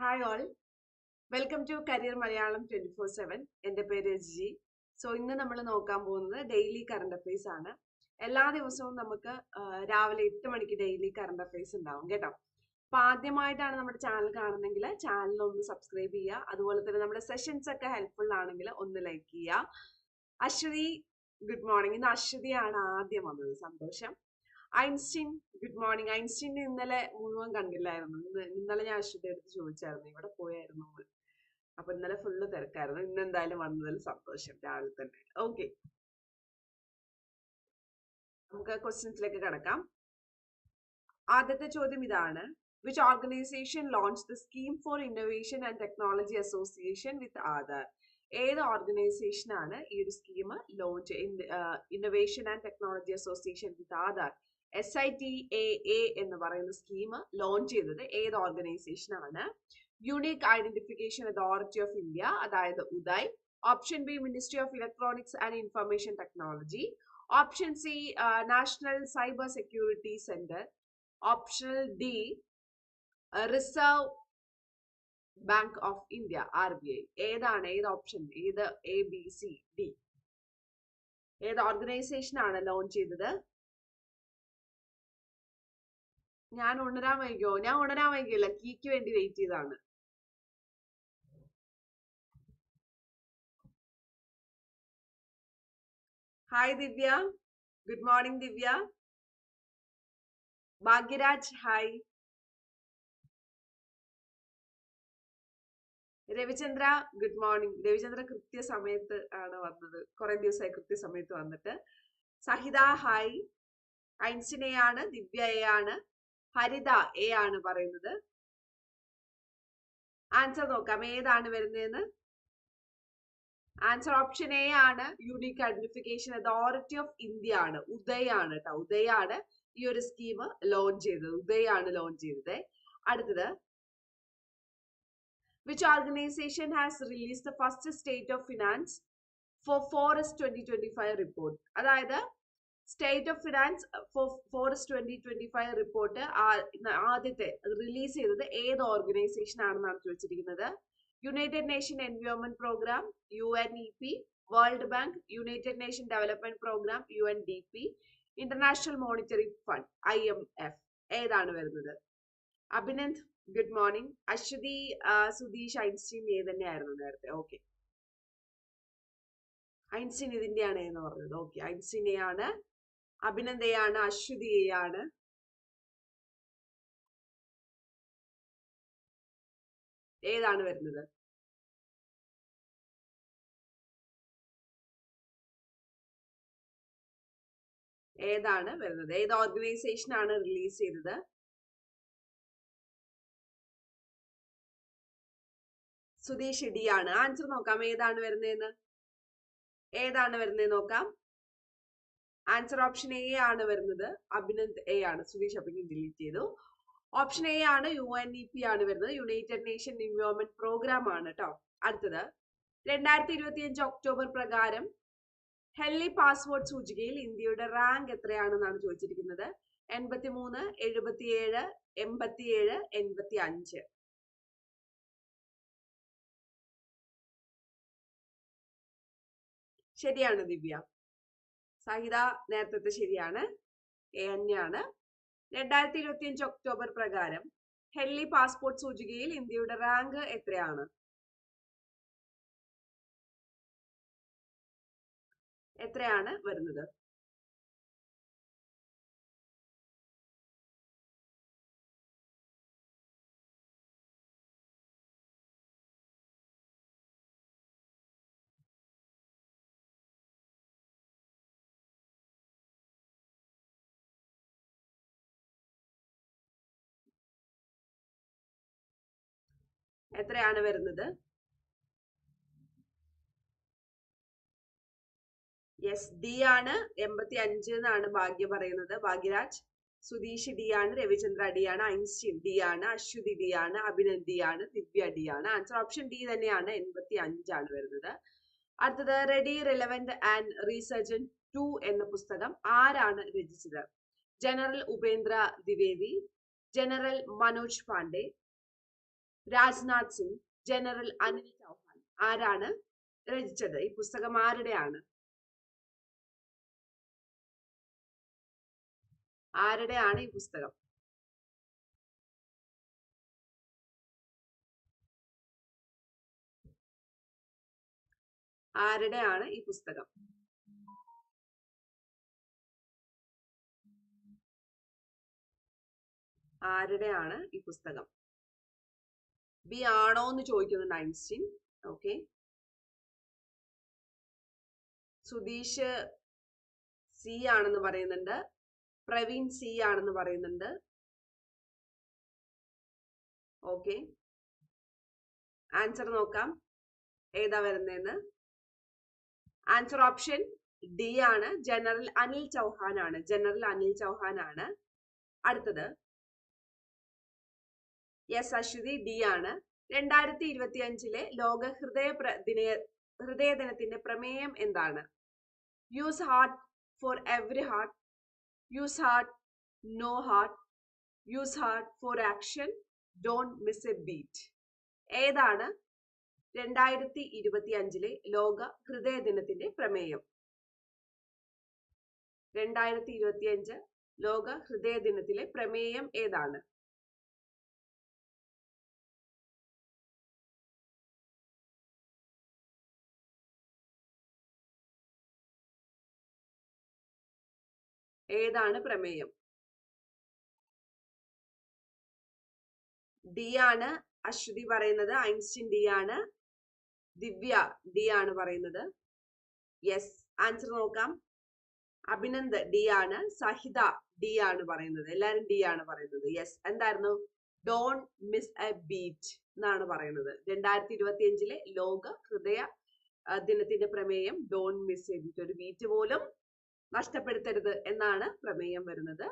Hi all welcome to career Malayalam twenty four seven എന്റെ പേര് G. So ഇന്ന് നമ്മൾ നോക്കാൻ പോകുന്നത് ഡെയിലി കറണ്ട് അഫയേഴ്സ് ആണ്. എല്ലാ ദിവസവും നമുക്ക് രാവിലെ എട്ട് മണിക്ക് ഡെയിലി കറണ്ട് അഫയേഴ്സ് ഉണ്ടാവും കേട്ടോ. അപ്പൊ ആദ്യമായിട്ടാണ് നമ്മുടെ ചാനൽ കാണുന്നെങ്കിൽ ചാനൽ ഒന്ന് സബ്സ്ക്രൈബ് ചെയ്യുക. അതുപോലെ തന്നെ നമ്മുടെ സെഷൻസ് ഒക്കെ ഹെൽപ്ഫുൾ ആണെങ്കിൽ ഒന്ന് ലൈക്ക് ചെയ്യുക. അശ്വതി ഗുഡ് മോർണിംഗ് ഇന്ന് അശ്വതിയാണ് ആദ്യം വന്നത്. സന്തോഷം. Einstein good morning. ഐൻസ്റ്റീൻ ഇന്നലെ മുഴുവൻ കണ്ടില്ലായിരുന്നു. ഇന്ന് ഇന്നലെ ഞാൻ അശ്വതി അടുത്ത് ചോദിച്ചായിരുന്നു. ഇവിടെ പോയായിരുന്നു. അപ്പൊ ഇന്നലെ ഫുള്ള് തിരക്കായിരുന്നു. ഇന്ന് എന്തായാലും വന്നതിൽ സന്തോഷം. രാവിലെ തന്നെ. ഓക്കെ നമുക്ക് ക്വസ്റ്റ്യൻസിലേക്ക് കിടക്കാം. ആദ്യത്തെ ചോദ്യം ഇതാണ്. Which organisation launch the scheme for innovation and technology association with Aadhaar ഏത് ഓർഗനൈസേഷൻ ആണ് ഈ ഒരു scheme launch innovation and technology association with Aadhaar S I T A A എന്ന് പറയുന്ന സ്കീം ലോഞ്ച് ചെയ്തത് ഏത് ഓർഗനൈസേഷൻ ആണ്? Unique identification authority of India അതായത് Uday. Option B ministry of electronics and information technology option C national cyber security centre option D reserve bank of India R B I ഏതാണ്? ഏത് option ഏത് A B C D ഏത് organisation ആണ് launch ചെയ്തത്? ഞാൻ ഉണരാൻ വൈകിയോ ഞാൻ ഉണരാൻ വൈകിയല്ല കീക്ക് വേണ്ടി വെയിറ്റ് ചെയ്താണ് hi Divya. Good morning Divya. Bhagyaraj hi Ravichandra good morning Ravichandra കൃത്യസമയത്ത് ആണ് വന്നത്. കുറെ ദിവസമായി കൃത്യസമയത്ത് വന്നിട്ട്. സഹിത ഹായ് ഐൻസിനെയാണ് എ ആണ് ദിവ്യ എ ആണ് ഹരിത എ ആണ് പറയുന്നത്. ആൻസർ നോക്കാം. ഏതാണ് വരുന്നതെന്ന്? ആൻസർ ഓപ്ഷൻ എ ആണ്. Unique identification authority of India ആണ്. ഉദയ് ആണ് കേട്ടോ. ഉദയ് ആണ് ഈ ഒരു സ്കീം ലോഞ്ച് ചെയ്തത്. ഉദയ് ആണ് ലോഞ്ച് ചെയ്തത്. അടുത്തത്. Which organisation has release the first state of finance for forest twenty twenty five report അതായത് state of finance forest twenty twenty five report ആദ്യത്തെ റിലീസ് ചെയ്തത് ഏത് ഓർഗനൈസേഷൻ ആണെന്നാണ് ചോദിച്ചിരിക്കുന്നത് united nation environment programme U N E P world bank united nation development programme U N D P international monetary fund I M F ഏതാണ് വരുന്നത്? Abhinand good morning Aswathi Sudheesh Einstein A തന്നെയായിരുന്നു നേരത്തെ. Okay Einstein ഇതിന്റെയാണ് എന്ന് പറഞ്ഞത്. Okay Einstein A ആണ് Abhinand A ആണ് Aswathy A ആണ് ഏതാണ് വരുന്നത്? ഏതാണ് വരുന്നത്? ഏത് ഓർഗനൈസേഷൻ ആണ് റിലീസ് ചെയ്തത്? സുധീഷ് ഇടിയാണ്. ആൻസർ നോക്കാം. ഏതാണ് വരുന്നതെന്ന്? ഏതാണ് വരുന്നത് നോക്കാം. ആൻസർ ഓപ്ഷൻ എ ആണ് വരുന്നത്. അഭിനന്ദ് എ ആണ്. സുധീഷ് അഭിനന്ദ് ഡിലീറ്റ് ചെയ്തു. ഓപ്ഷൻ എ ആണ് യു എൻ ഇ പി ആണ് വരുന്നത്. യുണൈറ്റഡ് നേഷൻ എൻവയോൺമെന്റ് പ്രോഗ്രാം ആണ് കേട്ടോ അടുത്തത്. രണ്ടായിരത്തി ഇരുപത്തി അഞ്ച് ഒക്ടോബർ പ്രകാരം ഹെല്ലി പാസ്പോർട്ട് സൂചികയിൽ ഇന്ത്യയുടെ റാങ്ക് എത്രയാണെന്നാണ് ചോദിച്ചിരിക്കുന്നത്? എൺപത്തി മൂന്ന് എഴുപത്തിയേഴ് എൺപത്തിയേഴ് എൺപത്തി അഞ്ച് ശരിയാണ് ദിവ്യ. സഹിത നേരത്തെ ശരിയാണ്. എ തന്നെയാണ് രണ്ടായിരത്തി ഇരുപത്തി അഞ്ച് ഒക്ടോബർ പ്രകാരം ഹെല്ലി പാസ്പോർട്ട് സൂചികയിൽ ഇന്ത്യയുടെ റാങ്ക് എത്രയാണ്? എത്രയാണ് വരുന്നത്? എത്രയാണ് വരുന്നത്? യെസ് ഡി ആണ് എൺപത്തി അഞ്ച് എന്നാണ് ഭാഗ്യ പറയുന്നത്. ഭാഗ്യരാജ് സുധീഷ് ഡി ആണ് രവിചന്ദ്ര ഡി ആണ് ഐൻസ്റ്റീൻ ഡി ആണ് അശ്വതി ഡി ആണ് അഭിനന്ദ് ഡി ആണ് ദിവ്യ ഡി ആണ്. ആൻസർ ഓപ്ഷൻ ഡി തന്നെയാണ് എൺപത്തി അഞ്ചാണ് വരുന്നത്. അടുത്തത് ready relevant and resurgent two എന്ന പുസ്തകം ആരാണ് രചിച്ചത്? General Upendra Dwivedi general Manoj Pande Rajnath Singh general Anil Chauhan. ആരാണ് രചിച്ചത്? ഈ പുസ്തകം ആരുടെയാണ്? ആരുടെയാണ് ഈ പുസ്തകം? ആരുടെയാണ് ഈ പുസ്തകം? ആരുടെയാണ് ഈ പുസ്തകം? ബി ആണോ എന്ന് ചോദിക്കുന്നുണ്ട് ഐൻസ്റ്റീൻ. ഓക്കെ. സുധീഷ് സി ആണെന്ന് പറയുന്നുണ്ട്. പ്രവീൺ സി ആണെന്ന് പറയുന്നുണ്ട്. ഓക്കെ. ആൻസർ നോക്കാം. ഏതാ വരുന്നതെന്ന് ആൻസർ ഓപ്ഷൻ ഡി ആണ്. ജനറൽ അനിൽ ചൗഹാൻ ആണ് ജനറൽ അനിൽ ചൗഹാൻ ആണ് അടുത്തത്. യെസ് അശ്വതി ഡി ആണ്. രണ്ടായിരത്തി ഇരുപത്തി അഞ്ചിലെ ലോക ഹൃദയ ദിന ഹൃദയ ദിനത്തിന്റെ പ്രമേയം എന്താണ്? Use heart for every heart use heart know heart use heart for action don't miss a beat ഏതാണ്? രണ്ടായിരത്തി ഇരുപത്തി അഞ്ചിലെ ലോക ഹൃദയ ദിനത്തിന്റെ പ്രമേയം. രണ്ടായിരത്തി ഇരുപത്തി അഞ്ച് ലോക ഹൃദയ ദിനത്തിലെ പ്രമേയം ഏതാണ്? ഏതാണ് പ്രമേയം? ഡി ആണ് അശ്വതി പറയുന്നത്. ഐൻസ്റ്റീൻ ഡി ആണ്. ദിവ്യ ഡി ആണ് പറയുന്നത്. യെസ്. ആൻസർ നോക്കാം. അഭിനന്ദ് ഡി ആണ്. സഹിത ഡി ആണ് പറയുന്നത്. എല്ലാരും ഡി ആണ് പറയുന്നത്. യെസ്. എന്തായിരുന്നു? ഡോൺ മിസ് എ ബീറ്റ് എന്നാണ് പറയുന്നത്. രണ്ടായിരത്തി ഇരുപത്തി അഞ്ചിലെ ലോക ഹൃദയ ദിനത്തിന്റെ പ്രമേയം ഡോൺ മിസ് എ ബീറ്റ് ഒരു ബീറ്റ് പോലും നഷ്ടപ്പെടുത്തരുത് എന്നാണ് പ്രമേയം വരുന്നത്.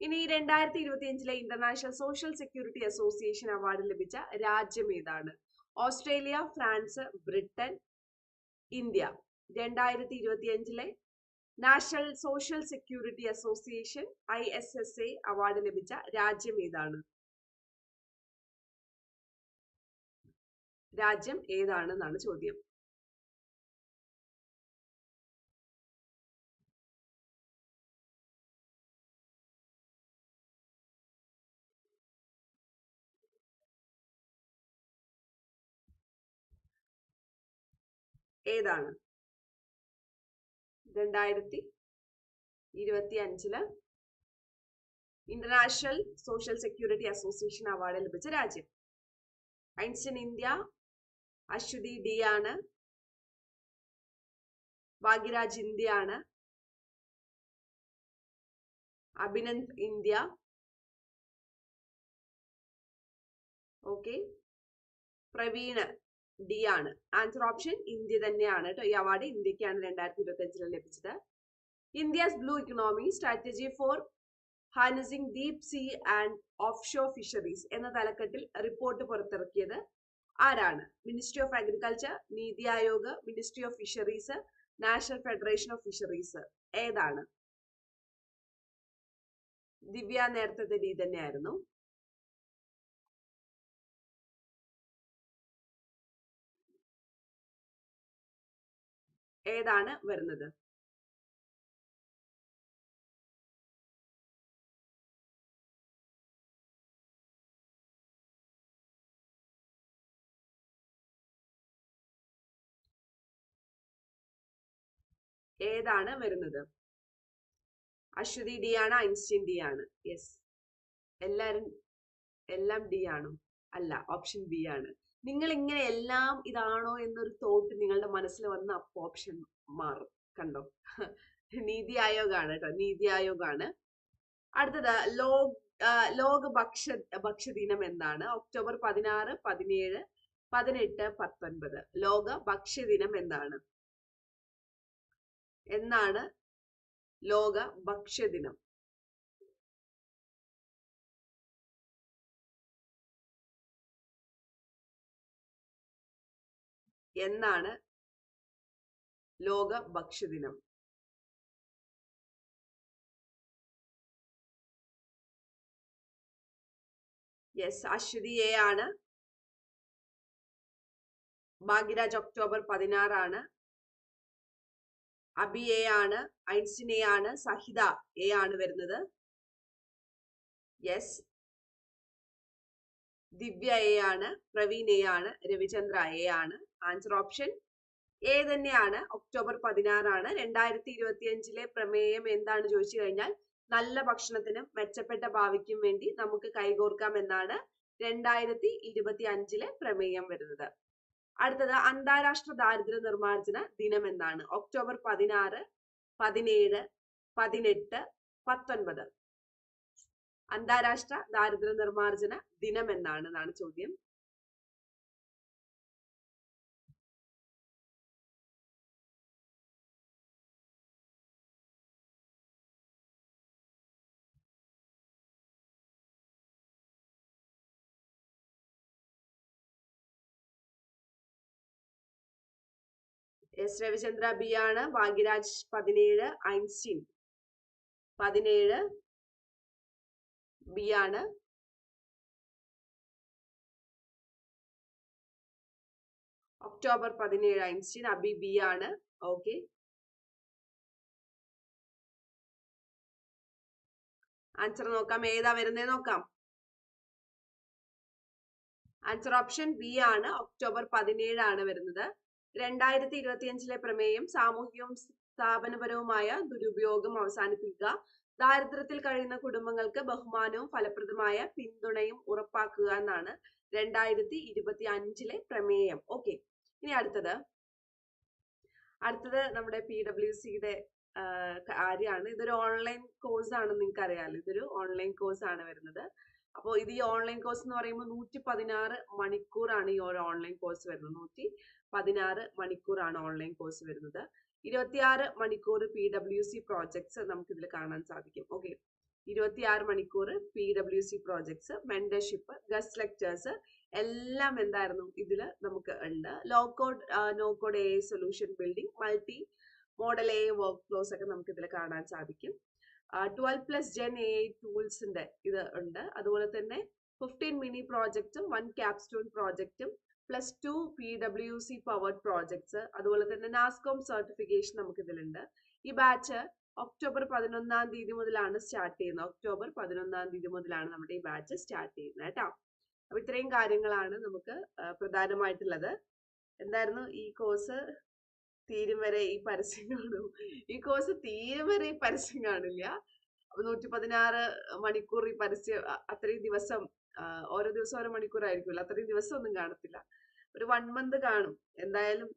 ഇനി രണ്ടായിരത്തി ഇരുപത്തി അഞ്ചിലെ international social security association award ലഭിച്ച രാജ്യം ഏതാണ്? Australia France Britain India. രണ്ടായിരത്തി ഇരുപത്തി അഞ്ചിലെ national social security association I S S A award ലഭിച്ച രാജ്യം ഏതാണ്? രാജ്യം ഏതാണെന്നാണ് ചോദ്യം. ഏതാണ്? രണ്ടായിരത്തി ഇരുപത്തി അഞ്ചിൽ international social security association award ലഭിച്ച രാജ്യം. ഐൻസ്റ്റീൻ ഇന്ത്യ അശ്വതി ഡി ആണ്. ഭാഗ്യരാജ് ഇന്ത്യ ആണ്. Abhinand India okay Praveen D ആണ്. ആൻസർ ഓപ്ഷൻ ഇന്ത്യ തന്നെയാണ് കേട്ടോ ഈ അവാർഡ് ഇന്ത്യക്കാണ് രണ്ടായിരത്തി ഇരുപത്തി അഞ്ചിൽ ലഭിച്ചത്. India's blue economy strategy for harnessing deep sea and offshore fisheries എന്ന തലക്കെട്ടിൽ റിപ്പോർട്ട് പുറത്തിറക്കിയത് ആരാണ്? Ministry of agriculture NITI Aayog ministry of fisheries national federation of fisheries ഏതാണ്? ദിവ്യ നേരത്തെ തന്നെ തന്നെയായിരുന്നു ഏതാണ് വരുന്നത്? ഏതാണ് വരുന്നത്? അശ്വതി ഡി ആണ് ഐൻസ്റ്റീൻ ഡി ആണ്. യെസ് എല്ലാരും എല്ലാം ഡി ആണോ? അല്ല ഓപ്ഷൻ ബി ആണ്. നിങ്ങൾ ഇങ്ങനെ എല്ലാം ഇതാണോ എന്നൊരു തോട്ട് നിങ്ങളുടെ മനസ്സിൽ വന്ന അപ്പൊ ഓപ്ഷൻ മാറും. കണ്ടോ? നീതി ആയോഗാണ് കേട്ടോ നീതി ആയോഗാണ്. അടുത്തത് ലോക് ലോക ഭക്ഷ്യ ഭക്ഷ്യദിനം എന്താണ്? ഒക്ടോബർ പതിനാറ് പതിനേഴ് പതിനെട്ട് പത്തൊൻപത്. ലോക ഭക്ഷ്യദിനം എന്താണ്? എന്നാണ് ലോക ഭക്ഷ്യദിനം. എന്നാണ് ലോക ഭക്ഷ്യദിനം യെസ് അശ്വതി ആണ് ഭാഗ്യരാജ് ഒക്ടോബർ പതിനാറാണ്. അബി എ ആണ് ഐൻസിനെയാണ് ആണ് സഹിത എ ആണ് വരുന്നത്. യെസ് ദിവ്യ എ ആണ് പ്രവീൺ എ ആണ് രവിചന്ദ്ര എ ആണ് ആൻസർ ഓപ്ഷൻ എ തന്നെയാണ്. ഒക്ടോബർ പതിനാറാണ്. രണ്ടായിരത്തി ഇരുപത്തി അഞ്ചിലെ പ്രമേയം എന്താണ് ചോദിച്ചു കഴിഞ്ഞാൽ നല്ല ഭക്ഷണത്തിനും മെച്ചപ്പെട്ട ഭാവിക്കും വേണ്ടി നമുക്ക് കൈകോർക്കാം എന്നാണ് രണ്ടായിരത്തി ഇരുപത്തി അഞ്ചിലെ പ്രമേയം വരുന്നത്. അടുത്തത് അന്താരാഷ്ട്ര ദാരിദ്ര്യ നിർമ്മാർജന ദിനം എന്നാണ്. ഒക്ടോബർ പതിനാറ് പതിനേഴ് പതിനെട്ട് പത്തൊൻപത്. അന്താരാഷ്ട്ര ദാരിദ്ര്യ നിർമ്മാർജന ദിനം എന്നാണ് എന്നാണ് ചോദ്യം. എസ് രവിചന്ദ്ര ബി ആണ് ഭാഗ്യരാജ് പതിനേഴ് ഐൻസ്റ്റീൻ പതിനേഴ് ബി ആണ്. ഒക്ടോബർ പതിനേഴ് ഐൻസ്റ്റീൻ അബി ബി ആണ്. ഓക്കെ ആൻസർ നോക്കാം. ഏതാ വരുന്നേ നോക്കാം. ആൻസർ ഓപ്ഷൻ ബി ആണ്. ഒക്ടോബർ പതിനേഴാണ് വരുന്നത്. രണ്ടായിരത്തി ഇരുപത്തിയഞ്ചിലെ പ്രമേയം സാമൂഹികവും സ്ഥാപനപരവുമായ ദുരുപയോഗം അവസാനിപ്പിക്കുക. ദാരിദ്ര്യത്തിൽ കഴിയുന്ന കുടുംബങ്ങൾക്ക് ബഹുമാനവും ഫലപ്രദമായ പിന്തുണയും ഉറപ്പാക്കുക എന്നാണ് രണ്ടായിരത്തി ഇരുപത്തി അഞ്ചിലെ പ്രമേയം. ഓക്കെ ഇനി അടുത്തത്. അടുത്തത് നമ്മുടെ പി ഡബ്ല്യു സിയുടെ കാര്യമാണ്. ഇതൊരു ഓൺലൈൻ കോഴ്സ് ആണ് നിങ്ങൾക്ക് അറിയാമല്ലോ ഇതൊരു ഓൺലൈൻ കോഴ്സ് ആണ് വരുന്നത്. അപ്പോൾ ഇത് ഈ ഓൺലൈൻ കോഴ്സ് എന്ന് പറയുമ്പോൾ നൂറ്റി പതിനാറ് മണിക്കൂറാണ് ഈ ഒരു ഓൺലൈൻ കോഴ്സ് വരുന്നത്. നൂറ്റി പതിനാറ് മണിക്കൂറാണ് ഓൺലൈൻ കോഴ്സ് വരുന്നത്. ഇരുപത്തിയാറ് മണിക്കൂർ പി ഡബ്ല്യു സി പ്രോജക്ട്സ് നമുക്ക് ഇതിൽ കാണാൻ സാധിക്കും. ഓക്കെ ഇരുപത്തിയാറ് മണിക്കൂർ P W C projects mentorship guest lectures എല്ലാം എന്തായിരുന്നു ഇതിൽ നമുക്ക് ഉണ്ട്. Low code no code A solution building multimodal A workflows ഒക്കെ നമുക്ക് ഇതിൽ കാണാൻ സാധിക്കും. ട്വൽവ് പ്ലസ് ജെൻ എ ടൂൾസിന്റെ ഇത് ഉണ്ട്. അതുപോലെ തന്നെ ഫിഫ്റ്റീൻ മിനി പ്രോജക്റ്റും one capstone പ്രോജക്റ്റും plus two P W C powered projects അതുപോലെ തന്നെ നാസ്കോം സർട്ടിഫിക്കേഷൻ നമുക്ക് ഇതിലുണ്ട് ഈ ബാച്ച് ഒക്ടോബർ പതിനൊന്നാം തീയതി മുതലാണ് സ്റ്റാർട്ട് ചെയ്യുന്നത്. ഒക്ടോബർ പതിനൊന്നാം തീയതി മുതലാണ് നമ്മുടെ ഈ ബാച്ച് സ്റ്റാർട്ട് ചെയ്യുന്നത് കേട്ടോ. അപ്പൊ ഇത്രയും കാര്യങ്ങളാണ് നമുക്ക് പ്രധാനമായിട്ടുള്ളത്. എന്തായിരുന്നു? ഈ കോഴ്സ് തീരും വരെ ഈ പരസ്യം കാണും. ഈ കോഴ്സ് തീരും വരെ ഈ പരസ്യം കാണില്ല. അപ്പൊ നൂറ്റി പതിനാറ് മണിക്കൂർ ഈ പരസ്യം അത്രയും ദിവസം ഓരോ ദിവസം ഓരോ മണിക്കൂർ ആയിരിക്കുമല്ലോ അത്രയും ദിവസം ഒന്നും കാണത്തില്ല. ഒരു വൺ മന്ത് കാണും. എന്തായാലും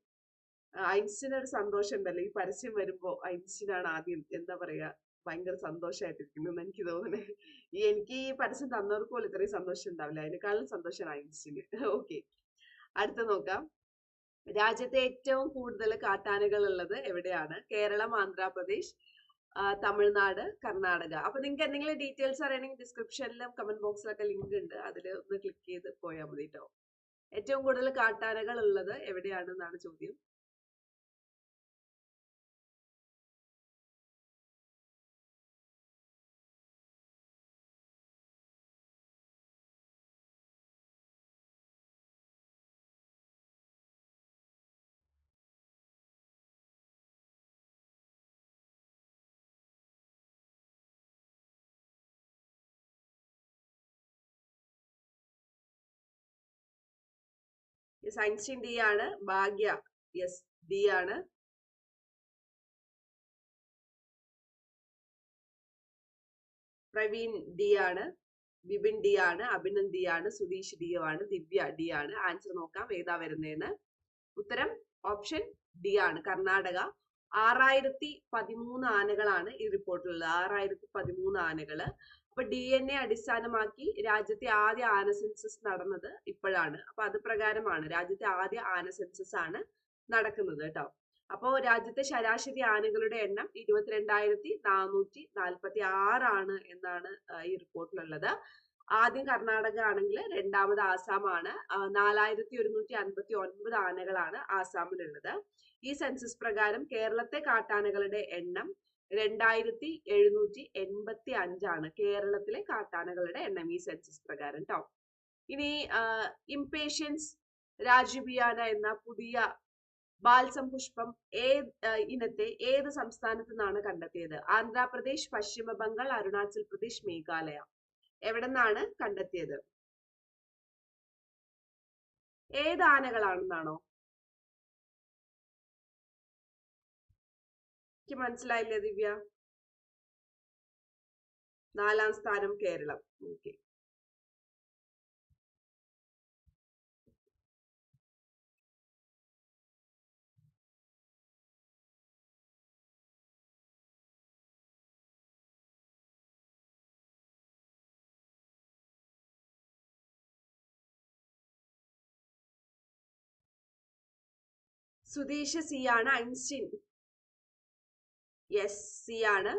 ഐൻസ്റ്റിന് ഒരു സന്തോഷം ഉണ്ടല്ലോ ഈ പരസ്യം വരുമ്പോ ഐൻസ്റ്റിനാണ് ആദ്യം എന്താ പറയാ ഭയങ്കര സന്തോഷമായിട്ടിരിക്കുന്നു എനിക്ക് തോന്നുന്നത് ഈ എനിക്ക് ഈ പരസ്യം തന്നവർക്ക് പോലും ഇത്രയും സന്തോഷം ഉണ്ടാവില്ല. അതിനേക്കാളും സന്തോഷം ഐൻസ്റ്റിന്. ഓക്കെ. അടുത്ത നോക്കാം. രാജ്യത്തെ ഏറ്റവും കൂടുതൽ കാട്ടാനകൾ ഉള്ളത് എവിടെയാണ്? കേരളം ആന്ധ്രാപ്രദേശ് തമിഴ്നാട് കർണാടക. അപ്പൊ നിങ്ങൾക്ക് എന്തെങ്കിലും ഡീറ്റെയിൽസ് അറിയണമെങ്കിൽ ഡിസ്ക്രിപ്ഷനിലും കമന്റ് ബോക്സിലൊക്കെ ലിങ്ക് ഉണ്ട്. അതിൽ ഒന്ന് ക്ലിക്ക് ചെയ്ത് പോയാൽ മതി കേട്ടോ ഏറ്റവും കൂടുതൽ കാട്ടാനകൾ ഉള്ളത് എവിടെയാണെന്നാണ് ചോദ്യം. യെസ് ഡി ആണ് ഭാഗ്യ യെസ് ഡി ആണ്. പ്രവീൺ ഡി ആണ്. വിപിൻ ഡി ആണ്. അഭിനന്ദ് ഡി ആണ്. സുധീഷ് ഡി ആണ്. ദിവ്യ ഡി ആണ്. ആൻസർ നോക്കാം ഏതാ വരുന്നതെന്ന് ഉത്തരം ഓപ്ഷൻ ഡി ആണ്. കർണാടക. ആറായിരത്തി പതിമൂന്ന് ആനകളാണ് ഈ റിപ്പോർട്ടിലുള്ളത്. ആറായിരത്തി പതിമൂന്ന് ആനകൾ. അപ്പൊ ഡി എൻ എ അടിസ്ഥാനമാക്കി രാജ്യത്തെ ആദ്യ ആന സെൻസസ് നടന്നത് ഇപ്പോഴാണ്. അപ്പൊ അത് പ്രകാരമാണ് രാജ്യത്തെ ആദ്യ ആന സെൻസസ് ആണ് നടക്കുന്നത് കേട്ടോ. അപ്പോ രാജ്യത്തെ ശരാശരി ആനകളുടെ എണ്ണം ഇരുപത്തിരണ്ടായിരത്തി നാനൂറ്റി നാൽപ്പത്തി ആറാണ് എന്നാണ് ഈ റിപ്പോർട്ടിലുള്ളത്. ആദ്യം കർണാടക ആണെങ്കിൽ രണ്ടാമത് ആസാമാണ്. നാലായിരത്തി ഒരുന്നൂറ്റി അൻപത്തി ഒൻപത് ആനകളാണ് ആസാമിലുള്ളത്. ഈ സെൻസസ് പ്രകാരം കേരളത്തെ കാട്ടാനകളുടെ എണ്ണം രണ്ടായിരത്തി എഴുന്നൂറ്റി എൺപത്തി അഞ്ചാണ് കേരളത്തിലെ കാട്ടാനകളുടെ എണ്ണം ഈ സെൻസസ് പ്രകാരം കേട്ടോ ഇനി ഇംപേഷ്യൻസ് രാജുബിയാന എന്ന പുതിയ ബാൽസം പുഷ്പം ഏത് ഇനത്തെ ഏത് സംസ്ഥാനത്തു നിന്നാണ് കണ്ടെത്തിയത്? ആന്ധ്രാപ്രദേശ് പശ്ചിമ ബംഗാൾ അരുണാചൽ പ്രദേശ് മേഘാലയ. എവിടെ നിന്നാണ് കണ്ടെത്തിയത്? ഏത് ആനകളാണെന്നാണോ? എനിക്ക് മനസ്സിലായില്ലേ ദിവ്യ? നാലാം സ്ഥാനം കേരളം. ഓക്കെ. സുധീഷ് സി ആണ് ഐൻസ്റ്റീൻ യെസ് സി ആണ്.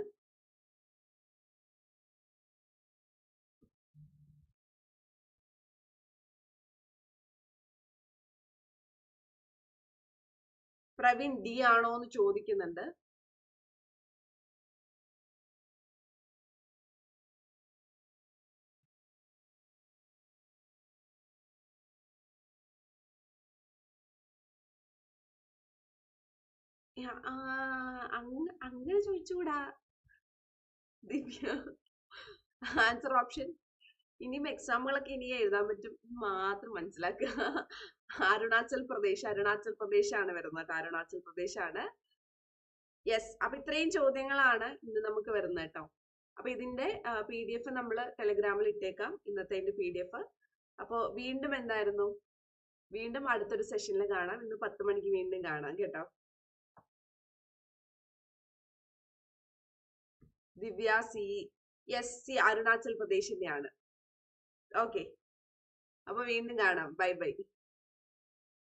പ്രവീൺ ഡി ആണോ എന്ന് ചോദിക്കുന്നുണ്ട്. ആ, അങ്ങ- അങ്ങനെ ചോദിച്ചുകൂടാ? ദിവ്യ ആൻസർ ഓപ്ഷൻ ഇനിയും എക്സാമുകളൊക്കെ ഇനി എഴുതാൻ പറ്റും മാത്രം മനസ്സിലാക്കുക. അരുണാചൽ പ്രദേശ് അരുണാചൽ പ്രദേശ് ആണ് വരുന്നത്. അരുണാചൽ പ്രദേശ് ആണ് യെസ് അപ്പൊ ഇത്രയും ചോദ്യങ്ങളാണ് ഇന്ന് നമുക്ക് വരുന്നത് കേട്ടോ. അപ്പൊ ഇതിന്റെ പി ഡി എഫ് നമ്മൾ ടെലിഗ്രാമിൽ ഇട്ടേക്കാം ഇന്നത്തെ പി ഡി എഫ് അപ്പോ വീണ്ടും എന്തായിരുന്നു? വീണ്ടും അടുത്തൊരു സെഷനിൽ കാണാം. ഇന്ന് പത്ത് മണിക്ക് വീണ്ടും കാണാം കേട്ടോ. Divya C yes C Arunachal പ്രദേശിന്റെയാണ്. Okay അപ്പൊ വീണ്ടും കാണാം. Bye bye